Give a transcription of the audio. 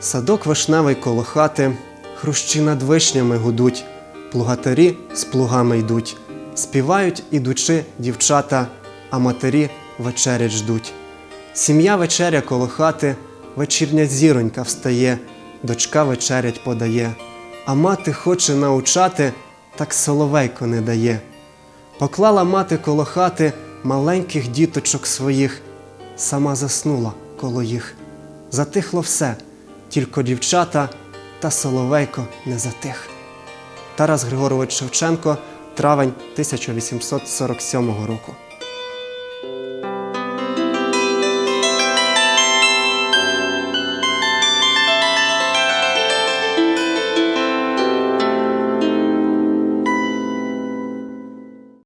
Садок вишневий коло хати, хрущі над вишнями гудуть, плугатарі з плугами йдуть, співають ідучи дівчата, а матері вечерять ждуть. Сім'я вечеря коло хати, вечірня зіронька встає, дочка вечерять подає, а мати хоче научати, так соловейко не дає. Поклала мати коло хати маленьких діточок своїх, сама заснула коло їх. Затихло все, тільки дівчата та соловейко не затих. Тарас Григорович Шевченко, травень 1847 року.